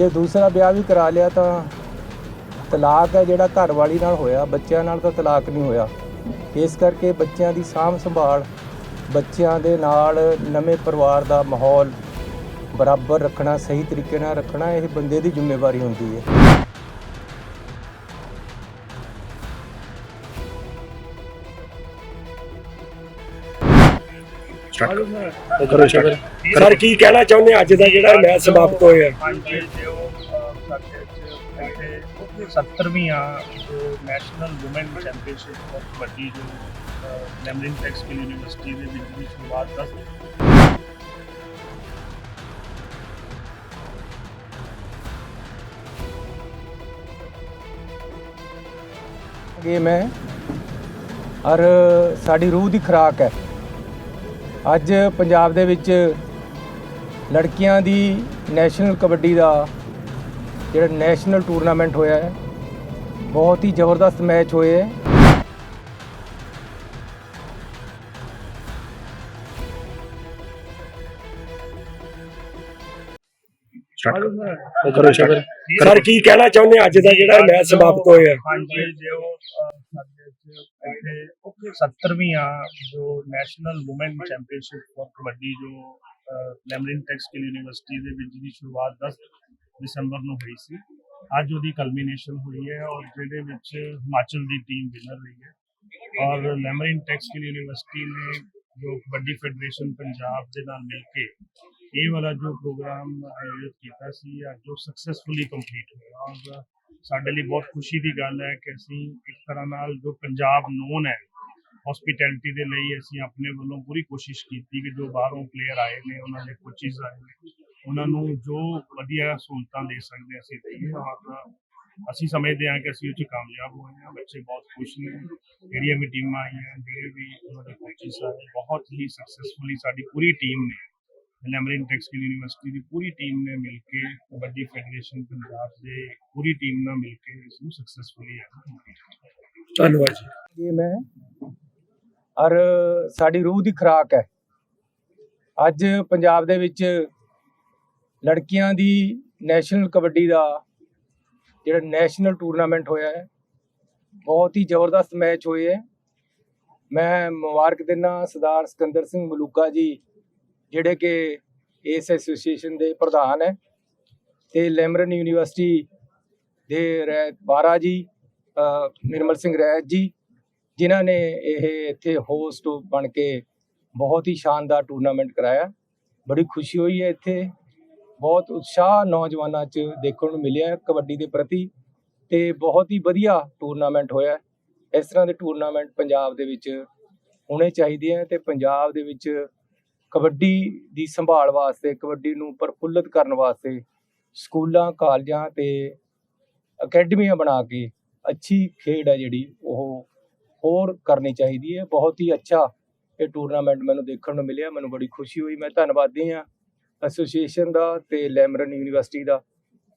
ਜੇ ਦੂਸਰਾ ਵਿਆਹ ਵੀ ਕਰਾ ਲਿਆ ਤਾਂ ਤਲਾਕ ਹੈ ਜਿਹੜਾ ਘਰ ਵਾਲੀ ਨਾਲ ਹੋਇਆ, ਬੱਚਿਆਂ ਨਾਲ ਤਾਂ ਤਲਾਕ ਨਹੀਂ ਹੋਇਆ। ਇਸ ਕਰਕੇ ਬੱਚਿਆਂ ਦੀ ਸਾਂਭ ਸੰਭਾਲ, ਬੱਚਿਆਂ ਦੇ ਨਾਲ ਨਵੇਂ ਪਰਿਵਾਰ ਦਾ ਮਾਹੌਲ ਬਰਾਬਰ ਰੱਖਣਾ, ਸਹੀ ਤਰੀਕੇ ਨਾਲ ਰੱਖਣਾ, ਇਹ ਬੰਦੇ ਦੀ ਜ਼ਿੰਮੇਵਾਰੀ ਹੁੰਦੀ ਹੈ। ਕਰੋ ਸ਼ੁਕਰ ਸਰ ਕੀ ਕਹਿਣਾ ਚਾਹੁੰਦੇ ਅੱਜ ਦਾ ਜਿਹੜਾ ਮੈਚ ਸਮਾਪਤ ਹੋਇਆ? ਹਾਂਜੀ ਜੋ ਅਹ, ਸਾਡੇ ਚ ਇੱਥੇ 70ਵੀਂ ਆ ਜੋ ਨੈਸ਼ਨਲ ਔਮਨ ਚੈਂਪੀਅਨਸ਼ਿਪ ਬਹੁਤ ਵੱਡੀ ਜੋ ਲੈਮਰਿਨ ਟੈਕਸਟਾਈਲ ਯੂਨੀਵਰਸਿਟੀ ਦੇ ਵਿੱਚ ਦੀ ਸ਼ੁਰੂਆਤ ਦਾ ਗੇਮ ਹੈ ਔਰ ਸਾਡੀ ਰੂਹ ਦੀ ਖੁਰਾਕ ਹੈ। ਅੱਜ ਪੰਜਾਬ ਦੇ ਵਿੱਚ ਲੜਕੀਆਂ ਦੀ ਨੈਸ਼ਨਲ ਕਬੱਡੀ ਦਾ ਜਿਹੜਾ ਨੈਸ਼ਨਲ ਟੂਰਨਾਮੈਂਟ ਹੋਇਆ ਹੈ ਬਹੁਤ ਹੀ ਜ਼ਬਰਦਸਤ ਮੈਚ ਹੋਏ ਹੈ। ਸਰ। ਕੀ ਕਹਿਣਾ ਚਾਹੁੰਦੇ ਅੱਜ ਦਾ ਜਿਹੜਾ ਮੈਚ ਸਮਾਪਤ ਹੋਇਆ ਹਾਂਜੀ 70ਵੀਂ ਆ ਜੋ ਨੈਸ਼ਨਲ ਔਮਨ ਚੈਂਪੀਅਨਸ਼ਿਪ ਬਹੁਤ ਵੱਡੀ ਜੋ ਲੈਮਰਿਨ ਟੈਕਸਟਾਈਲ ਯੂਨੀਵਰਸਿਟੀ ਦੇ ਵਿੱਚ ਦੀ ਸ਼ੁਰੂਆਤ 10 ਦਸੰਬਰ ਨੂੰ ਹੋਈ ਸੀ। ਅੱਜ ਉਹਦੀ ਕਲਮੀਨੇਸ਼ਨ ਹੋਈ ਹੈ ਔਰ ਜਿਹਦੇ ਵਿੱਚ ਹਿਮਾਚਲ ਦੀ ਟੀਮ ਵਿਨਰ ਰਹੀ ਹੈ। ਔਰ ਲੈਮਰਿਨ ਟੈਕਸਟਾਈਲ ਯੂਨੀਵਰਸਿਟੀ ਨੇ ਜੋ ਕਬੱਡੀ ਫੈਡਰੇਸ਼ਨ ਪੰਜਾਬ ਦੇ ਨਾਲ ਮਿਲ ਕੇ ਇਹ ਵਾਲਾ ਜੋ ਪ੍ਰੋਗਰਾਮ ਆਯੋਜਿਤ ਕੀਤਾ ਸੀ, ਅੱਜ ਉਹ ਸਕਸੈਸਫੁਲੀ ਕੰਪਲੀਟ ਹੋਇਆ। ਔਰ ਸਾਡੇ ਲਈ ਬਹੁਤ ਖੁਸ਼ੀ ਦੀ ਗੱਲ ਹੈ ਕਿ ਅਸੀਂ ਇੱਕ ਤਰ੍ਹਾਂ ਨਾਲ ਜੋ ਪੰਜਾਬ ਨੋਨ ਹੈ ਹਸਪਿਟੈਲਿਟੀ ਦੇ ਲਈ ਅਸੀਂ ਆਪਣੇ ਵੱਲੋਂ ਪੂਰੀ ਕੋਸ਼ਿਸ਼ ਕੀਤੀ ਕਿ ਜੋ ਬਾਹਰੋਂ ਪਲੇਅਰ ਆਏ ਨੇ, ਉਹਨਾਂ ਦੇ ਕੋਚਿਸ ਆਏ ਨੇ, ਉਹਨਾਂ ਨੂੰ ਜੋ ਵਧੀਆ ਸਹੂਲਤਾਂ ਦੇ ਸਕਦੇ ਅਸੀਂ ਦਈਏ ਔਰ ਅਸੀਂ ਸਮਝਦੇ ਹਾਂ ਕਿ ਅਸੀਂ ਉਹ 'ਚ ਕਾਮਯਾਬ ਹੋਏ ਹਾਂ, ਬੱਚੇ ਬਹੁਤ ਖੁਸ਼ ਨੇ, ਜਿਹੜੀਆਂ ਵੀ ਟੀਮਾਂ ਆਈਆਂ, ਜਿਹੜੇ ਵੀ ਉਹਨਾਂ ਦੇ ਕੋਚਿਸ ਆਏ ਬਹੁਤ ਹੀ ਸਕਸੈਸਫੁਲੀ ਸਾਡੀ ਪੂਰੀ ਟੀਮ ਨੇ। ਲੈਮਰਿਨ ਟੈਕਸਟਾਈਲ ਯੂਨੀਵਰਸਿਟੀ ਦੀ ਪੂਰੀ ਟੀਮ ਨੇ ਮਿਲ ਕੇ ਕਬੱਡੀ ਫੈਡਰੇਸ਼ਨ ਪੰਜਾਬ ਦੇ ਪੂਰੀ ਟੀਮ ਨਾਲ ਮਿਲ ਕੇ ਇਸ ਨੂੰ ਸਕਸੈਸਫੁਲੀ ਧੰਨਵਾਦ ਜੀ। ਗੇਮ ਹੈ ਔਰ ਸਾਡੀ ਰੂਹ ਦੀ ਖੁਰਾਕ ਹੈ। ਅੱਜ ਪੰਜਾਬ ਦੇ ਵਿੱਚ ਲੜਕੀਆਂ ਦੀ ਨੈਸ਼ਨਲ ਕਬੱਡੀ ਦਾ ਜਿਹੜਾ ਨੈਸ਼ਨਲ ਟੂਰਨਾਮੈਂਟ ਹੋਇਆ ਹੈ ਬਹੁਤ ਹੀ ਜ਼ਬਰਦਸਤ ਮੈਚ ਹੋਏ ਹੈ। ਮੈਂ ਮੁਬਾਰਕ ਦਿੰਦਾ ਸਰਦਾਰ ਸਿਕੰਦਰ ਸਿੰਘ ਮਲੂਕਾ ਜੀ ਜਿਹੜੇ ਕਿ ਇਸ ਐਸੋਸੀਏਸ਼ਨ ਦੇ ਪ੍ਰਧਾਨ ਹੈ ਤੇ ਲੈਮਰਨ ਯੂਨੀਵਰਸਿਟੀ ਦੇ ਰਹਿਤ ਬਾਰਾ ਜੀ ਨਿਰਮਲ ਸਿੰਘ ਰੈਤ ਜੀ, ਜਿਨ੍ਹਾਂ ਨੇ ਇਹ ਇੱਥੇ ਹੋਸਟ ਬਣ ਕੇ ਬਹੁਤ ਹੀ ਸ਼ਾਨਦਾਰ ਟੂਰਨਾਮੈਂਟ ਕਰਾਇਆ। ਬੜੀ ਖੁਸ਼ੀ ਹੋਈ ਹੈ ਇੱਥੇ। ਬਹੁਤ ਉਤਸ਼ਾਹ ਨੌਜਵਾਨਾਂ 'ਚ ਦੇਖਣ ਨੂੰ ਮਿਲਿਆ ਕਬੱਡੀ ਦੇ ਪ੍ਰਤੀ ਤੇ ਬਹੁਤ ਹੀ ਵਧੀਆ ਟੂਰਨਾਮੈਂਟ ਹੋਇਆ। ਇਸ ਤਰ੍ਹਾਂ ਦੇ ਟੂਰਨਾਮੈਂਟ ਪੰਜਾਬ ਦੇ ਵਿੱਚ ਹੋਣੇ ਚਾਹੀਦੇ ਆ ਤੇ ਪੰਜਾਬ ਦੇ ਵਿੱਚ ਕਬੱਡੀ ਦੀ ਸੰਭਾਲ ਵਾਸਤੇ ਕਬੱਡੀ ਨੂੰ ਪ੍ਰਫੁੱਲਤ ਕਰਨ ਵਾਸਤੇ ਸਕੂਲਾਂ ਕਾਲਜਾਂ ਤੇ ਅਕੈਡਮੀਆਂ ਬਣਾ ਕੇ ਅੱਛੀ ਖੇਡ ਹੈ ਜਿਹੜੀ ਉਹ ਹੋਰ ਕਰਨੀ ਚਾਹੀਦੀ ਹੈ। ਬਹੁਤ ਹੀ ਅੱਛਾ ਇਹ ਟੂਰਨਾਮੈਂਟ ਮੈਨੂੰ ਦੇਖਣ ਨੂੰ ਮਿਲਿਆ ਮੈਨੂੰ ਬੜੀ ਖੁਸ਼ੀ ਹੋਈ। ਮੈਂ ਧੰਨਵਾਦੀ ਹਾਂ ਐਸੋਸੀਏਸ਼ਨ ਦਾ ਤੇ ਲੈਮਰਨ ਯੂਨੀਵਰਸਿਟੀ ਦਾ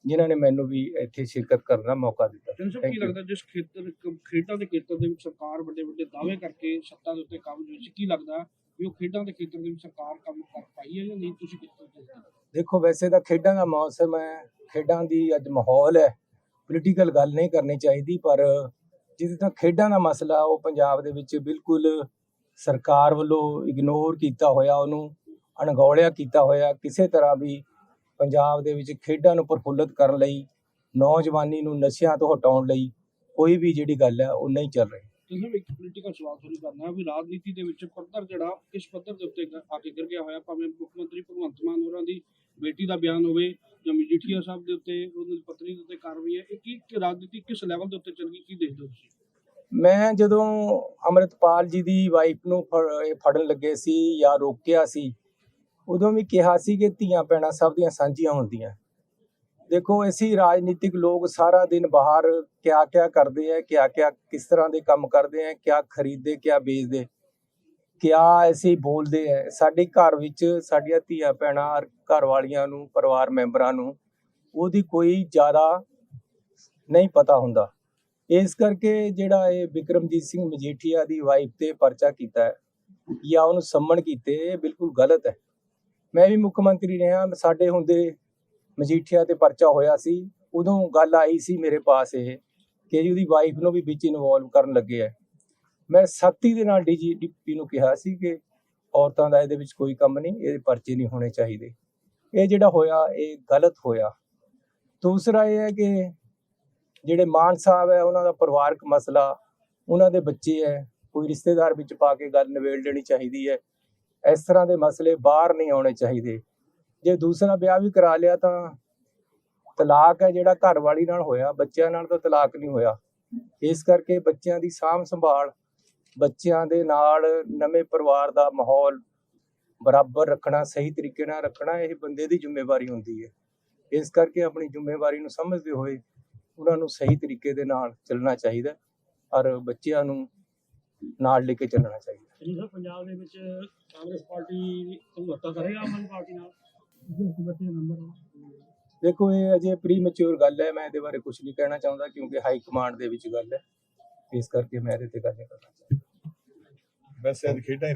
ਜਿਨ੍ਹਾਂ ਨੇ ਮੈਨੂੰ ਵੀ ਇੱਥੇ ਸ਼ਿਰਕਤ ਕਰਨ ਦਾ ਮੌਕਾ ਦਿੱਤਾ। Thank ਕੀ. ਲੱਗਦਾ ਜਿਸ ਖੇਤਰ ਖੇਡਾਂ ਦੇ ਖੇਤਰ ਦੇ ਵਿੱਚ ਸਰਕਾਰ ਵੱਡੇ ਵੱਡੇ ਦਾਅਵੇ ਕਰਕੇ ਸੱਤਾ ਦੇ ਉੱਤੇ ਕਾਬਜ਼ ਵਿੱਚ ਕੀ ਲੱਗਦਾ? ਵੀ ਉਹ ਖੇਡਾਂ ਦੇ ਖੇਤਰ ਦੇ ਵਿੱਚ ਸਰਕਾਰ ਕੰਮ ਕਰ ਪਾਈ ਹੈ ਜਾਂ ਨਹੀਂ? ਤੁਸੀਂ ਕਿਸ ਤਰ੍ਹਾਂ ਦੇਖਦੇ ਹੋ? ਦੇਖੋ, ਵੈਸੇ ਤਾਂ ਖੇਡਾਂ ਦਾ ਮੌਸਮ ਹੈ, ਖੇਡਾਂ ਦੀ ਅੱਜ ਮਾਹੌਲ ਹੈ। ਪੋਲੀਟੀਕਲ ਗੱਲ ਨਹੀਂ ਕਰਨੀ ਚਾਹੀਦੀ, ਪਰ ਜਿੱਥੇ ਤੱਕ ਖੇਡਾਂ ਦਾ ਮਸਲਾ ਉਹ ਪੰਜਾਬ ਦੇ ਵਿੱਚ ਬਿਲਕੁਲ ਸਰਕਾਰ ਵੱਲੋਂ ਇਗਨੋਰ ਕੀਤਾ ਹੋਇਆ, ਉਹਨੂੰ ਅਣਗੌਲਿਆ ਕੀਤਾ ਹੋਇਆ। ਕਿਸੇ ਤਰ੍ਹਾਂ ਵੀ ਪੰਜਾਬ ਦੇ ਵਿੱਚ ਖੇਡਾਂ ਨੂੰ ਪ੍ਰਫੁੱਲਤ ਕਰਨ ਲਈ, ਨੌਜਵਾਨੀ ਨੂੰ ਨਸ਼ਿਆਂ ਤੋਂ ਹਟਾਉਣ ਲਈ ਕੋਈ ਵੀ ਜਿਹੜੀ ਗੱਲ ਹੈ, ਉਹ ਨਹੀਂ ਚੱਲ ਰਹੀ। ਤੁਸੀਂ ਇੱਕ ਪੋਲੀਟੀਕਲ ਸਵਾਲ ਸ਼ੁਰੂ ਕਰਨਾ ਵੀ ਰਾਜਨੀਤੀ ਦੇ ਵਿੱਚ ਪੱਧਰ ਜਿਹੜਾ, ਕਿਸ ਪੱਧਰ ਦੇ ਉੱਤੇ ਆ ਕੇ ਗਿਰ ਗਿਆ ਹੋਇਆ, ਭਾਵੇਂ ਮੁੱਖ ਮੰਤਰੀ ਭਗਵੰਤ ਮਾਨ ਹੋਰਾਂ ਦੀ ਬੇਟੀ ਦਾ ਬਿਆਨ ਹੋਵੇ ਜਾਂ ਮਜੀਠੀਆ ਸਾਹਿਬ ਦੇ ਉੱਤੇ ਉਹਨਾਂ ਦੀ ਪਤਨੀ ਦੇ ਉੱਤੇ ਕਾਰਵਾਈ ਹੈ, ਇਹ ਕੀ ਰਾਜਨੀਤੀ ਕਿਸ ਲੈਵਲ ਦੇ ਉੱਤੇ ਚੱਲ ਗਈ, ਕੀ ਦੇਖਦੇ ਹੋ ਤੁਸੀਂ? ਮੈਂ ਜਦੋਂ ਅੰਮ੍ਰਿਤਪਾਲ ਜੀ ਦੀ ਵਾਈਫ ਨੂੰ ਫੜਨ ਲੱਗੇ ਸੀ ਜਾਂ ਰੋਕਿਆ ਸੀ, ਉਦੋਂ ਵੀ ਕਿਹਾ ਸੀ ਕਿ ਧੀਆਂ ਭੈਣਾਂ ਸਭ ਦੀਆਂ ਸਾਂਝੀਆਂ ਹੁੰਦੀਆਂ। ਦੇਖੋ, ਅਸੀਂ ਰਾਜਨੀਤਿਕ ਲੋਕ ਸਾਰਾ ਦਿਨ ਬਾਹਰ ਕਿਆ ਕਿਆ ਕਰਦੇ ਆ ਕਿਆ ਕਿਆ ਕਿਸ ਤਰ੍ਹਾਂ ਦੇ ਕੰਮ ਕਰਦੇ ਆ, ਕਿਆ ਖਰੀਦਦੇ, ਕਿਆ ਵੇਚਦੇ, ਕਿਆ ਅਸੀਂ ਬੋਲਦੇ ਆ। ਸਾਡੇ ਘਰ ਵਿੱਚ ਸਾਡੀਆਂ ਧੀਆਂ ਭੈਣਾਂ ਘਰ ਵਾਲੀਆਂ ਨੂੰ, ਪਰਿਵਾਰ ਮੈਂਬਰਾਂ ਨੂੰ ਉਹਦੀ ਕੋਈ ਜ਼ਿਆਦਾ ਨਹੀਂ ਪਤਾ ਹੁੰਦਾ। ਇਸ ਕਰਕੇ ਜਿਹੜਾ ਇਹ ਵਿਕਰਮਜੀਤ ਸਿੰਘ ਮਜੀਠੀਆ ਦੀ ਵਾਈਫ ਤੇ ਪਰਚਾ ਕੀਤਾ ਹੈ ਜਾਂ ਉਹਨੂੰ ਸੰਮਣ ਕੀਤੇ, ਇਹ ਬਿਲਕੁਲ ਗਲਤ ਹੈ। ਮੈਂ ਵੀ ਮੁੱਖ ਮੰਤਰੀ ਰਿਹਾ, ਸਾਡੇ ਹੁੰਦੇ ਮਜੀਠੀਆ ਤੇ ਪਰਚਾ ਹੋਇਆ ਸੀ, ਉਦੋਂ ਗੱਲ ਆਈ ਸੀ ਮੇਰੇ ਪਾਸ ਇਹ ਕਿ ਜੀ ਉਹਦੀ ਵਾਈਫ ਨੂੰ ਵੀ ਵਿੱਚ ਇਨਵੋਲਵ ਕਰਨ ਲੱਗੇ ਆ। ਮੈਂ ਸਖਤੀ ਦੇ ਨਾਲ ਡੀਜੀਪੀ ਨੂੰ ਕਿਹਾ ਸੀ ਕਿ ਔਰਤਾਂ ਦਾ ਇਹਦੇ ਵਿੱਚ ਕੋਈ ਕੰਮ ਨਹੀਂ ਇਹਦੇ ਪਰਚੇ ਨਹੀਂ ਹੋਣੇ ਚਾਹੀਦੇ। ਇਹ ਜਿਹੜਾ ਹੋਇਆ, ਇਹ ਗਲਤ ਹੋਇਆ। ਦੂਸਰਾ ਇਹ ਹੈ ਕਿ ਜਿਹੜੇ ਮਾਨ ਸਾਹਿਬ ਹੈ, ਉਹਨਾਂ ਦਾ ਪਰਿਵਾਰਕ ਮਸਲਾ, ਉਹਨਾਂ ਦੇ ਬੱਚੇ ਹੈ, ਕੋਈ ਰਿਸ਼ਤੇਦਾਰ ਵਿੱਚ ਪਾ ਕੇ ਗੱਲ ਨਿਬੇੜ ਲੈਣੀ ਚਾਹੀਦੀ ਹੈ। ਇਸ ਤਰ੍ਹਾਂ ਦੇ ਮਸਲੇ ਬਾਹਰ ਨਹੀਂ ਆਉਣੇ ਚਾਹੀਦੇ। ਜੇ ਦੂਸਰਾ ਵਿਆਹ ਵੀ ਕਰਾ ਲਿਆ ਤਾਂ ਤਲਾਕ ਹੈ ਜਿਹੜਾ ਘਰ ਵਾਲੀ ਨਾਲ ਹੋਇਆ, ਬੱਚਿਆਂ ਨਾਲ ਤਾਂ ਤਲਾਕ ਨਹੀਂ ਹੋਇਆ। ਇਸ ਕਰਕੇ ਬੱਚਿਆਂ ਦੀ ਸਾਂਭ ਸੰਭਾਲ, ਬੱਚਿਆਂ ਦੇ ਨਾਲ ਨਵੇਂ ਪਰਿਵਾਰ ਦਾ ਮਾਹੌਲ ਬਰਾਬਰ ਰੱਖਣਾ, ਸਹੀ ਤਰੀਕੇ ਨਾਲ ਰੱਖਣਾ, ਇਹ ਬੰਦੇ ਦੀ ਜ਼ਿੰਮੇਵਾਰੀ ਹੁੰਦੀ ਹੈ। ਇਸ ਕਰਕੇ ਆਪਣੀ ਜ਼ਿੰਮੇਵਾਰੀ ਨੂੰ ਸਮਝਦੇ ਹੋਏ ਉਹਨਾਂ ਨੂੰ ਸਹੀ ਤਰੀਕੇ ਦੇ ਨਾਲ ਚੱਲਣਾ ਚਾਹੀਦਾ ਔਰ ਬੱਚਿਆਂ ਨੂੰ ਨਾਲ ਲੈ ਕੇ ਚੱਲਣਾ ਚਾਹੀਦਾ ਜੀ ਸਰ, ਪੰਜਾਬ ਦੇ ਵਿੱਚ ਕਾਂਗਰਸ ਪਾਰਟੀ ਸਮਝੌਤਾ ਕਰੇਗਾ ਆਮ ਪਾਰਟੀ ਨਾਲ? ਦੇਖੋ, ਇਹ ਅਜੇ ਪ੍ਰੀ ਮੈਚੁਰ ਗੱਲ ਹੈ। ਮੈਂ ਇਹਦੇ ਬਾਰੇ ਕੁਝ ਨਹੀਂ ਕਹਿਣਾ ਚਾਹੁੰਦਾ, ਕਿਉਂਕਿ ਹਾਈ ਕਮਾਂਡ ਦੇ ਵਿੱਚ ਗੱਲ ਹੈ। ਇਸ ਕਰਕੇ ਮੈਂ ਇਹਦੇ ਤੇ ਗੱਲ ਨਹੀਂ ਕਰਨਾ ਚਾਹੁੰਦਾ। ਵੈਸੇ ਅੱਜ ਖੇਡਾਂ ਹੀ